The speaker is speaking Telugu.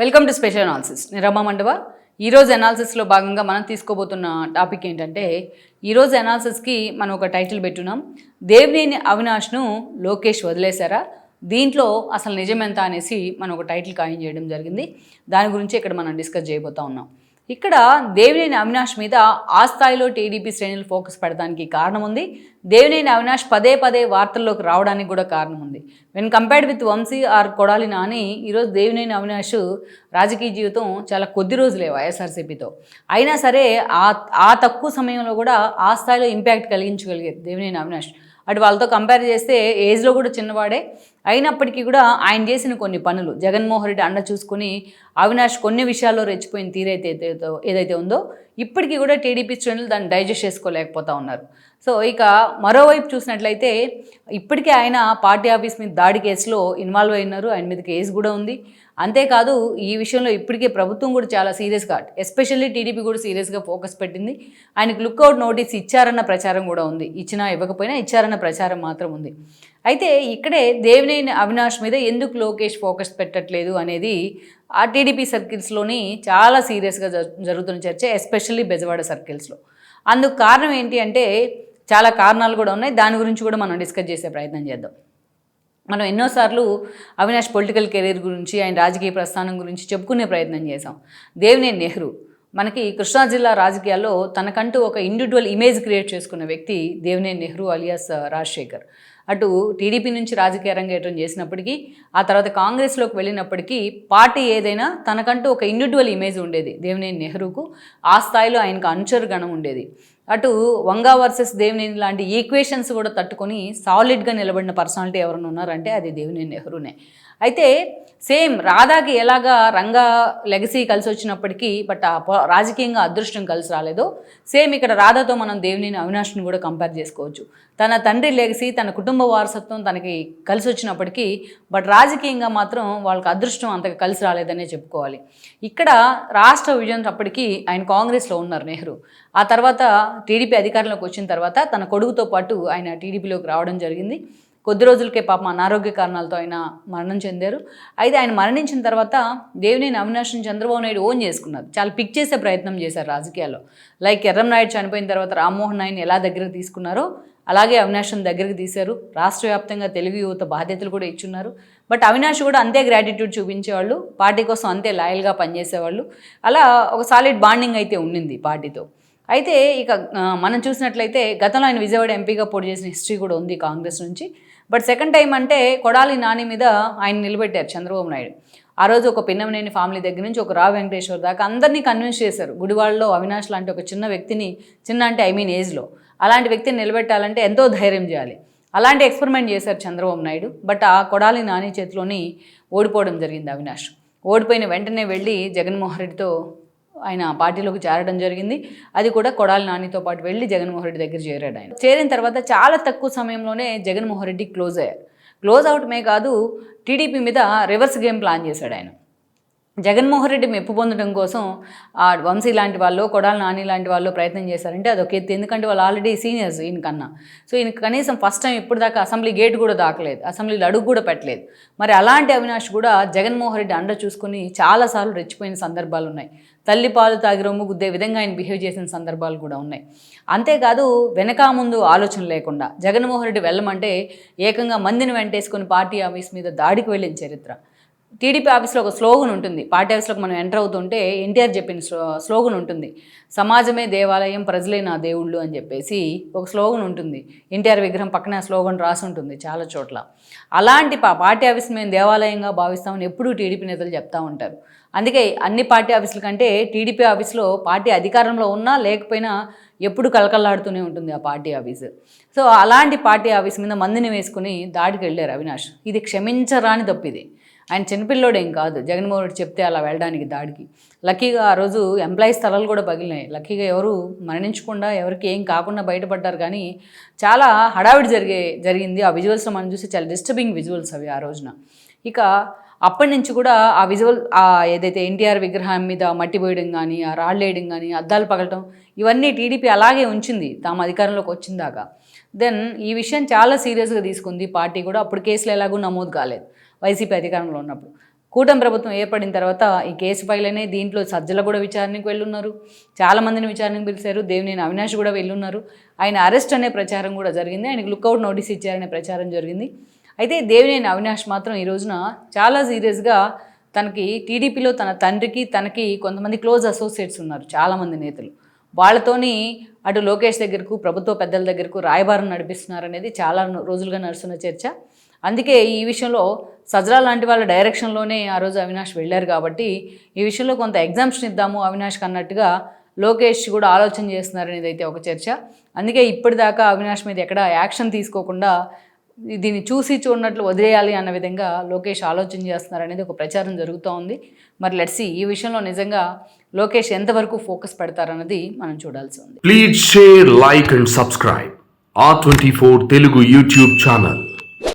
Welcome to special analysis Nirama Mandava. ఈరోజు అనాలిసిస్లో భాగంగా మనం తీసుకోబోతున్న టాపిక్ ఏంటంటే ఈరోజు అనాలిసిస్కి మనం ఒక టైటిల్ పెట్టున్నాం. దేవినేని అవినాష్ను లోకేష్ వదిలేశారా? దీంట్లో అసలు నిజమెంత అనేసి మనం ఒక టైటిల్ ఖాయం చేయడం జరిగింది. దాని గురించి ఇక్కడ మనం డిస్కస్ చేయబోతా ఉన్నాం. ఇక్కడ దేవినేని అవినాష్ మీద ఆ స్థాయిలో టీడీపీ శ్రేణులు ఫోకస్ పెడడానికి కారణం ఉంది. దేవినేని అవినాష్ పదే పదే వార్తల్లోకి రావడానికి కూడా కారణం ఉంది. When compared with Vamsi or Kodali Nani ఈరోజు దేవినేని అవినాష్ రాజకీయ జీవితం చాలా కొద్ది రోజులే వైఎస్ఆర్సీపీతో. అయినా సరే ఆ ఆ తక్కువ సమయంలో కూడా ఆ స్థాయిలో ఇంపాక్ట్ కలిగించగలిగేది దేవినేని అవినాష్. అటు వాళ్ళతో కంపేర్ చేస్తే ఏజ్లో కూడా చిన్నవాడే. అయినప్పటికీ కూడా ఆయన చేసిన కొన్ని పనులు జగన్మోహన్ రెడ్డి అండ చూసుకుని అవినాష్ కొన్ని విషయాల్లో రెచ్చిపోయిన తీరైతే ఏదైతే- ఉందో ఇప్పటికీ కూడా టీడీపీ శ్రేణులు దాన్ని డైజెస్ట్ చేసుకోలేకపోతా ఉన్నారు. సో ఇక మరోవైపు చూసినట్లయితే ఇప్పటికే ఆయన పార్టీ ఆఫీస్ మీద దాడి కేసులో ఇన్వాల్వ్ అయినారు ఆయన మీద కేసు కూడా ఉంది. అంతేకాదు ఈ విషయంలో ఇప్పటికే ప్రభుత్వం కూడా చాలా సీరియస్గా ఎస్పెషల్లీ టీడీపీ కూడా సీరియస్గా ఫోకస్ పెట్టింది. ఆయనకు లుక్అవుట్ నోటీస్ ఇచ్చారన్న ప్రచారం కూడా ఉంది. ఇచ్చినా ఇవ్వకపోయినా ఇచ్చారన్న ప్రచారం మాత్రం ఉంది. అయితే ఇక్కడే దేవినేని అవినాష్ మీద ఎందుకు లోకేష్ ఫోకస్ పెట్టట్లేదు అనేది ఆ టీడీపీ సర్కిల్స్లోని చాలా సీరియస్గా జరుగుతున్న చర్చ ఎస్పెషల్లీ బెజవాడ సర్కిల్స్లో అందుకు కారణం ఏంటి అంటే చాలా కారణాలు కూడా ఉన్నాయి. దాని గురించి కూడా మనం డిస్కస్ చేసే ప్రయత్నం చేద్దాం. మనం ఎన్నోసార్లు అవినాష్ పొలిటికల్ కెరీర్ గురించి ఆయన రాజకీయ ప్రస్థానం గురించి చెప్పుకునే ప్రయత్నం చేశాం. దేవినేని నెహ్రూ. మనకి కృష్ణా జిల్లా రాజకీయాల్లో తనకంటూ ఒక ఇండివిజువల్ ఇమేజ్ క్రియేట్ చేసుకున్న వ్యక్తి దేవినేని నెహ్రూ అలియాస్ రాజశేఖర్. అటు టీడీపీ నుంచి రాజకీయ రంగేటం చేసినప్పటికీ ఆ తర్వాత కాంగ్రెస్లోకి వెళ్ళినప్పటికీ పార్టీ ఏదైనా తనకంటూ ఒక ఇండివిజువల్ ఇమేజ్ ఉండేది దేవినేని నెహ్రూకు. ఆ స్థాయిలో ఆయనకు అనుచరు గణం ఉండేది. అటు వంగా వర్సెస్ దేవినేని లాంటి ఈక్వేషన్స్ కూడా తట్టుకొని సాలిడ్గా నిలబడిన పర్సనాలిటీ ఎవరైనా ఉన్నారంటే అది దేవినేని నెహ్రూనే. అయితే సేమ్ రాధాకి ఎలాగా రంగా లెగసీ కలిసి వచ్చినప్పటికీ బట్ ఆ రాజకీయంగా అదృష్టం కలిసి రాలేదో. సేమ్ ఇక్కడ రాధాతో మనం దేవినేని అవినాష్ని కూడా కంపేర్ చేసుకోవచ్చు. తన తండ్రి లెగసీ తన కుటుంబ వారసత్వం తనకి కలిసి వచ్చినప్పటికీ బట్ రాజకీయంగా మాత్రం వాళ్ళకి అదృష్టం అంతగా కలిసి రాలేదనే చెప్పుకోవాలి. ఇక్కడ రాష్ట్ర విజయం అప్పటికి ఆయన కాంగ్రెస్లో ఉన్నారు నెహ్రూ. ఆ తర్వాత టీడీపీ అధికారంలోకి వచ్చిన తర్వాత తన కొడుకుతో పాటు ఆయన టీడీపీలోకి రావడం జరిగింది. కొద్ది రోజులకే పాపం అనారోగ్య కారణాలతో ఆయన మరణం చెందారు. అయితే ఆయన మరణించిన తర్వాత దేవినేని అవినాష్ని చంద్రబాబు నాయుడు ఓన్ చేసుకున్నారు. చాలా పిక్ చేసే ప్రయత్నం చేశారు రాజకీయాల్లో. లైక్ ఎర్రం నాయుడు చనిపోయిన తర్వాత రామ్మోహన్ నాయుడు ఎలా దగ్గర తీసుకున్నారో అలాగే అవినాష్ని దగ్గరికి తీశారు. రాష్ట్ర వ్యాప్తంగా తెలుగు యువత బాధ్యతలు కూడా ఇచ్చున్నారు. బట్ అవినాష్ కూడా అంతే గ్రాటిట్యూడ్ చూపించేవాళ్ళు. పార్టీ కోసం అంతే లాయల్గా పనిచేసేవాళ్ళు. అలా ఒక సాలిడ్ బాండింగ్ అయితే ఉండింది పార్టీతో. అయితే ఇక మనం చూసినట్లయితే గతంలో ఆయన విజయవాడ ఎంపీగా పోటీ చేసిన హిస్టరీ కూడా ఉంది కాంగ్రెస్ నుంచి. బట్ సెకండ్ టైం అంటే కొడాలి నాని మీద ఆయన నిలబెట్టారు చంద్రబాబు నాయుడు. ఆ రోజు ఒక పిన్నమనేని ఫ్యామిలీ దగ్గర నుంచి ఒక రా వెంకటేశ్వర్ దాకా అందరినీ కన్విన్స్ చేశారు. గుడివాడలో అవినాష్ లాంటి ఒక చిన్న వ్యక్తిని చిన్న అంటే ఐ మీన్ ఏజ్లో అలాంటి వ్యక్తిని నిలబెట్టాలంటే ఎంతో ధైర్యం చేయాలి. అలాంటి ఎక్స్పెరిమెంట్ చేశారు చంద్రబాబు నాయుడు. బట్ ఆ కొడాలి నాని చేతిలోని ఓడిపోవడం జరిగింది అవినాష్. ఓడిపోయిన వెంటనే వెళ్ళి జగన్మోహన్ రెడ్డితో ఆయన పార్టీలోకి చేరడం జరిగింది. అది కూడా కొడాలి నానితో పాటు వెళ్ళి జగన్మోహన్ రెడ్డి దగ్గర చేరాడు ఆయన. చేరిన తర్వాత చాలా తక్కువ సమయంలోనే జగన్మోహన్ రెడ్డి క్లోజ్ అయ్యారు. క్లోజ్ అవటమే కాదు టీడీపీ మీద రివర్స్ గేమ్ ప్లాన్ చేశాడు ఆయన. జగన్మోహన్ రెడ్డి మెప్పు పొందడం కోసం ఆ వంశీ లాంటి వాళ్ళు కొడాలి నాని లాంటి వాళ్ళు ప్రయత్నం చేశారంటే అదొక ఎత్తు. ఎందుకంటే వాళ్ళు ఆల్రెడీ సీనియర్స్ ఈయనకన్నా సో ఈయన కనీసం ఫస్ట్ టైం ఇప్పుడు దాకా అసెంబ్లీ గేట్ కూడా దాకలేదు. అసెంబ్లీలో అడుగు కూడా పెట్టలేదు. మరి అలాంటి అవినాష్ కూడా జగన్మోహన్ రెడ్డి అండ చూసుకుని చాలాసార్లు రెచ్చిపోయిన సందర్భాలు ఉన్నాయి. తల్లి పాలు తాగి రొమ్ము గుద్దే విధంగా ఆయన బిహేవ్ చేసిన సందర్భాలు కూడా ఉన్నాయి. అంతేకాదు వెనక ముందు ఆలోచన లేకుండా జగన్మోహన్ రెడ్డి వెళ్ళమంటే ఏకంగా మందిని వెంటేసుకుని పార్టీ ఆఫీస్ మీద దాడికి వెళ్ళిన చరిత్ర. టీడీపీ ఆఫీస్లో ఒక స్లోగన్ ఉంటుంది. పార్టీ ఆఫీస్లోకి మనం ఎంటర్ అవుతుంటే ఎన్టీఆర్ చెప్పిన స్లో స్లోగన్ ఉంటుంది. సమాజమే దేవాలయం ప్రజలే నా దేవుళ్ళు అని చెప్పేసి ఒక స్లోగన్ ఉంటుంది. ఎన్టీఆర్ విగ్రహం పక్కన స్లోగన్ రాసి ఉంటుంది చాలా చోట్ల. అలాంటి పార్టీ ఆఫీస్ మేము దేవాలయంగా భావిస్తామని ఎప్పుడూ టీడీపీ నేతలు చెప్తా ఉంటారు. అందుకే అన్ని పార్టీ ఆఫీసుల కంటే టీడీపీ ఆఫీస్లో పార్టీ అధికారంలో ఉన్నా లేకపోయినా ఎప్పుడు కలకల్లాడుతూనే ఉంటుంది ఆ పార్టీ ఆఫీసు. సో అలాంటి పార్టీ ఆఫీస్ మీద మందిని వేసుకుని దాడికి వెళ్ళారు అవినాష్. ఇది క్షమించరాని తప్పిది ఆయన చిన్నపిల్లోడేం కాదు. జగన్మోహన్ రెడ్డి చెప్తే అలా వెళ్ళడానికి దాడికి. లక్కీగా ఆ రోజు ఎంప్లాయీస్ తలలు కూడా పగిలినాయి. లక్కీగా ఎవరు మరణించకుండా ఎవరికి ఏం కాకుండా బయటపడ్డారు కానీ చాలా హడావిడి జరిగే జరిగింది. ఆ విజువల్స్లో మనం చూసి చాలా డిస్టర్బింగ్ విజువల్స్ అవి ఆ రోజున. ఇక అప్పటి నుంచి కూడా ఆ విజువల్ ఆ ఏదైతే ఎన్టీఆర్ విగ్రహం మీద మట్టి పోయడం కానీ ఆ రాళ్ళు వేయడం కానీ అద్దాలు పగలటం ఇవన్నీ టీడీపీ అలాగే ఉంచింది. తాము అధికారంలోకి వచ్చిందాకా దెన్ ఈ విషయం చాలా సీరియస్గా తీసుకుంది. పార్టీ కూడా అప్పుడు కేసులు ఎలాగూ నమోదు కాలేదు. వైసీపీ అధికారంలో ఉన్నప్పుడు. కూటమి ప్రభుత్వం ఏర్పడిన తర్వాత ఈ కేసు ఫైల్ అనే దీంట్లో సజ్జల కూడా విచారణకు వెళ్ళున్నారు. చాలా మందిని విచారణకు పిలిచారు. దేవినేని అవినాష్ కూడా వెళ్ళున్నారు. ఆయన అరెస్ట్ అనే ప్రచారం కూడా జరిగింది. ఆయనకు లుక్అవుట్ నోటీస్ ఇచ్చారనే ప్రచారం జరిగింది. అయితే దేవినేని అవినాష్ మాత్రం ఈ రోజున చాలా సీరియస్గా తనకి టీడీపీలో తన తండ్రికి తనకి కొంతమంది క్లోజ్ అసోసియేట్స్ ఉన్నారు చాలామంది నేతలు. వాళ్ళతోని అటు లోకేష్ దగ్గరకు ప్రభుత్వ పెద్దల దగ్గరకు రాయబారం నడిపిస్తున్నారు అనేది చాలా రోజులుగా నడుస్తున్న చర్చ. అందుకే ఈ విషయంలో సజ్రా లాంటి వాళ్ళ డైరెక్షన్లోనే ఆ రోజు అవినాష్ వెళ్ళారు కాబట్టి ఈ విషయంలో కొంత ఎగ్జామ్షన్ ఇద్దాము అవినాష్కి అన్నట్టుగా లోకేష్ కూడా ఆలోచన చేస్తున్నారు అనేది అయితే ఒక చర్చ. అందుకే ఇప్పటిదాకా అవినాష్ మీద ఎక్కడ యాక్షన్ తీసుకోకుండా దీన్ని చూసి చూడనట్లు వదిలేయాలి అన్న విధంగా లోకేష్ ఆలోచన చేస్తున్నారు అనేది ఒక ప్రచారం జరుగుతూ ఉంది. మరి లెట్సి ఈ విషయంలో నిజంగా లోకేష్ ఎంతవరకు ఫోకస్ పెడతారన్నది మనం చూడాల్సి ఉంది. Please share like and subscribe R twenty four Telugu YouTube channel